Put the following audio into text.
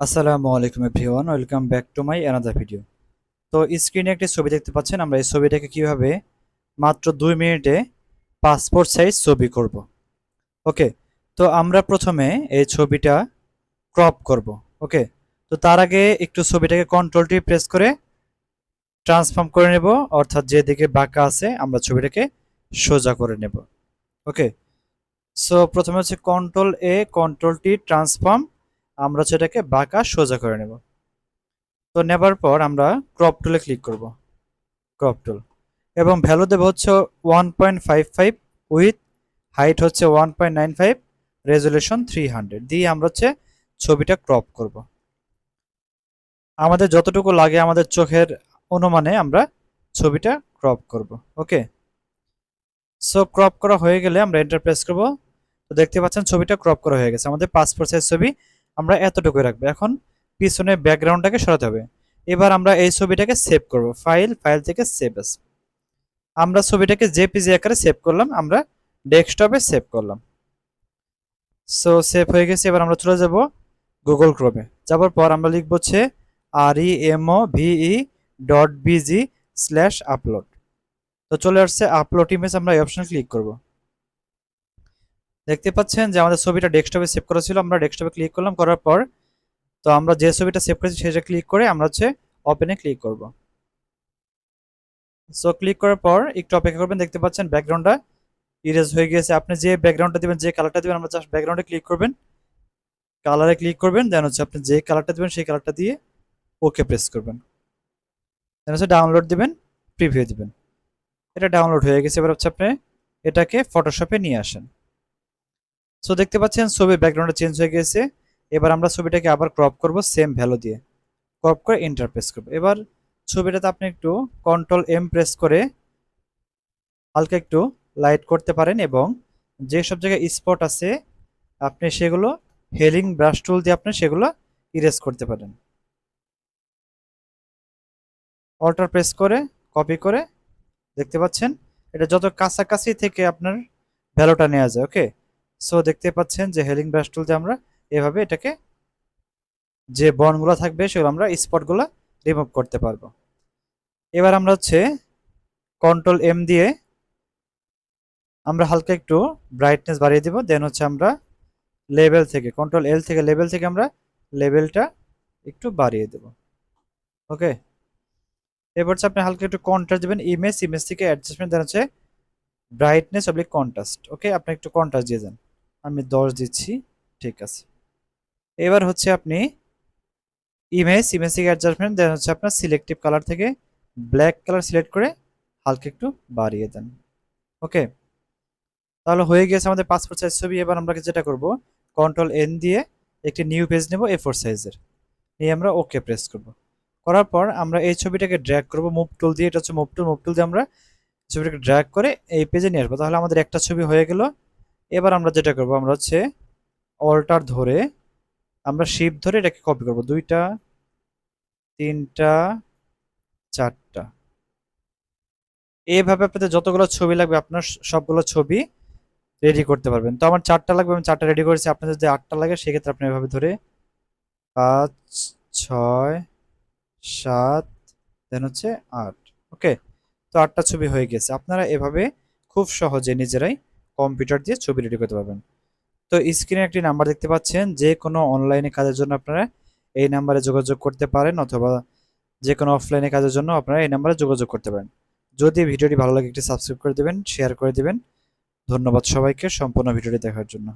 আসসালামু আলাইকুম everyone, welcome back to my another video. তো স্ক্রিনে একটি ছবি দেখতে পাচ্ছেন, আমরা এই ছবিটাকে কীভাবে মাত্র দুই মিনিটে পাসপোর্ট সাইজ ছবি করব। ওকে, তো আমরা প্রথমে এই ছবিটা ক্রপ করব। ওকে, তো তার আগে একটু ছবিটাকে কন্ট্রোলটি প্রেস করে ট্রান্সফর্ম করে নেব, অর্থাৎ যেদিকে বাঁকা আছে, আমরা ছবিটাকে সোজা করে নেব। ওকে সো প্রথমে হচ্ছে কন্ট্রোল এ কন্ট্রোলটি ট্রান্সফর্ম আমরা সেটাকে বাঁকা সোজা করে নেব। তো নেবার পর আমরা ক্রপ টুলে ক্লিক করব। ক্রপ টুল এবং ভ্যালু দেবো হচ্ছে one point five five with height হচ্ছে one point nine five resolution three hundred দিয়ে আমরা হচ্ছে ছবিটা ক্রপ করব। আমাদের যতটুকু লাগে আমাদের চোখের অনুমানে আমরা ছবিটা ক্রপ করব। ওকে সো ক্রপ করা হয়ে গেলে আমরা এন্টার প্রেস করব। তো দেখতে পাচ্ছেন ছবিটা ক্রপ করা হয়ে গেছে। আমাদের পাসপোর্ট সাইজ ছবি আমরা এতটুকুই রাখব। এখন পিছনে ব্যাকগ্রাউন্ডটাকে সরাতে হবে। এবার আমরা এই ছবিটাকে সেভ করব। ফাইল ফাইল থেকে সেভ আস আমরা ছবিটাকে জেপিজি আকারে সেভ করলাম, আমরা ডেস্কটপে সেভ করলাম। সো সেভ হয়ে গেছে। এবার আমরা চলে যাব গুগল ক্রোমে যাওয়ার পর আমরা লিখব হচ্ছে R E V dot BG slash upload তো চলে আসছে আপলোড ইমেজ আমরা এই অপশনে ক্লিক করব। দেখতে পাচ্ছেন যে আমাদের ছবিটা ডেস্কটপে সেভ করা ছিল, আমরা ডেস্কটপে ক্লিক করলাম, করার পর তো আমরা যে ছবিটা সেভ করেছি সেটা ক্লিক করে আমরা হচ্ছে ওপেনে ক্লিক করব। সো ক্লিক করার পর একটু অপেক্ষা করবেন, দেখতে পাচ্ছেন ব্যাকগ্রাউন্ডটা ইরেজ হয়ে গিয়েছে। আপনি যে ব্যাকগ্রাউন্ডটা দিবেন, যে কালারটা দিবেন, আমরা জাস্ট ব্যাকগ্রাউন্ডে ক্লিক করবেন। কালারে ক্লিক করবেন দেন হচ্ছে আপনি যে কালারটা দেবেন, সেই কালারটা দিয়ে ওকে প্রেস করবেন। দেন হচ্ছে ডাউনলোড দিবেন প্রিভিউ দিবেন। এটা ডাউনলোড হয়ে গেছে। এবার হচ্ছে আপনি এটাকে ফটোশপে নিয়ে আসেন। সো দেখতে পাচ্ছেন, ছবির ব্যাকগ্রাউন্ডটা চেঞ্জ হয়ে গেছে। এবার আমরা ছবিটাকে আবার ক্রপ করব সেম ভ্যালু দিয়ে। ক্রপ করে এন্টার প্রেস করব। এবার ছবিটাতে আপনি একটু কন্ট্রোল এম প্রেস করে হালকা একটু লাইট করতে পারেন এবং যে সব জায়গায় স্পট আছে, আপনি সেগুলো হেলিং ব্রাশ টুল দিয়ে আপনি সেগুলো ইরেজ করতে পারেন। অল্টার প্রেস করে কপি করে, দেখতে পাচ্ছেন? এটা যত কাছাকাছি থেকে আপনার ভ্যালুটা নেওয়া যায় ওকে সো দেখতে পাচ্ছেন যে হেলিং ব্রাশ টুল দিয়ে আমরা, এভাবে এটাকে যে বনগুলো থাকবে সেগুলো আমরা স্পটগুলো রিমুভ করতে পারব। এবার আমরা হচ্ছে কন্ট্রোল এম দিয়ে আমরা হালকা একটু ব্রাইটনেস বাড়িয়ে দিব দেন হচ্ছে আমরা লেভেল থেকে কন্ট্রোল এল থেকে লেভেল থেকে আমরা লেভেলটা একটু বাড়িয়ে দেব। ওকে এবার হচ্ছে আপনি হালকা একটু কন্ট্রাস্ট দেবেন ইমেজ ইমেজ থেকে অ্যাডজাস্টমেন্ট দেন হচ্ছে ব্রাইটনেস অবলিক কন্ট্রাস্ট ওকে আপনি একটু কন্ট্রাস্ট দিয়ে দেন। আমি দশ দিচ্ছি, ঠিক আছে। এবার হচ্ছে আপনি ইমেজ ইমেজ অ্যাডজাস্টমেন্ট দেন হচ্ছে আপনার সিলেক্টিভ কালার থেকে ব্ল্যাক কালার সিলেক্ট করে হালকা একটু বাড়িয়ে দেন। ওকে? তাহলে হয়ে গেছে আমাদের পাসপোর্ট সাইজ ছবি। এবার আমরা যেটা করব কন্ট্রোল এন দিয়ে একটি নিউ পেজ নেব এ ফোর সাইজের নিয়ে আমরা ওকে প্রেস করব। করার পর আমরা এই ছবিটাকে ড্র্যাগ করব মুভ টুল দিয়ে। এটা হচ্ছে মুভ টুল মুভ টুল দিয়ে আমরা ছবিটাকে ড্র্যাগ করে এই পেজে নিয়ে আসব। তাহলে আমাদের একটা ছবি হয়ে গেল এবার আমরা যেটা করব, আমরা হচ্ছে অল্টার ধরে আমরা শিপ ধরে এটাকে কপি করব। দুইটা, তিনটা, চারটা। এইভাবে আপনাদের যতগুলো ছবি লাগবে, আপনার সবগুলো ছবি রেডি করতে পারবেন। তো আমার চারটা লাগবে, আমি চারটা রেডি করেছি। আপনাদের যদি আটটা লাগে, সেক্ষেত্রে আপনি এভাবে ধরে পাঁচ, ছয়, সাত দেন হচ্ছে আট। ওকে তো আটটা ছবি হয়ে গেছে। আপনারা এভাবে খুব সহজে নিজেরাই কম্পিউটার দিয়ে ছবি রেডি করতে পারবেন। তো স্ক্রিনে একটি নাম্বার দেখতে পাচ্ছেন, যে কোনো অনলাইনে কাজের জন্য আপনারা এই নাম্বারে যোগাযোগ করতে পারেন অথবা যে কোনো অফলাইনে কাজের জন্য আপনারা এই নাম্বারে যোগাযোগ করতে পারেন। যদি ভিডিওটি ভালো লাগে একটি সাবস্ক্রাইব করে দেবেন শেয়ার করে দেবেন। ধন্যবাদ সবাইকে সম্পূর্ণ ভিডিওটি দেখার জন্য।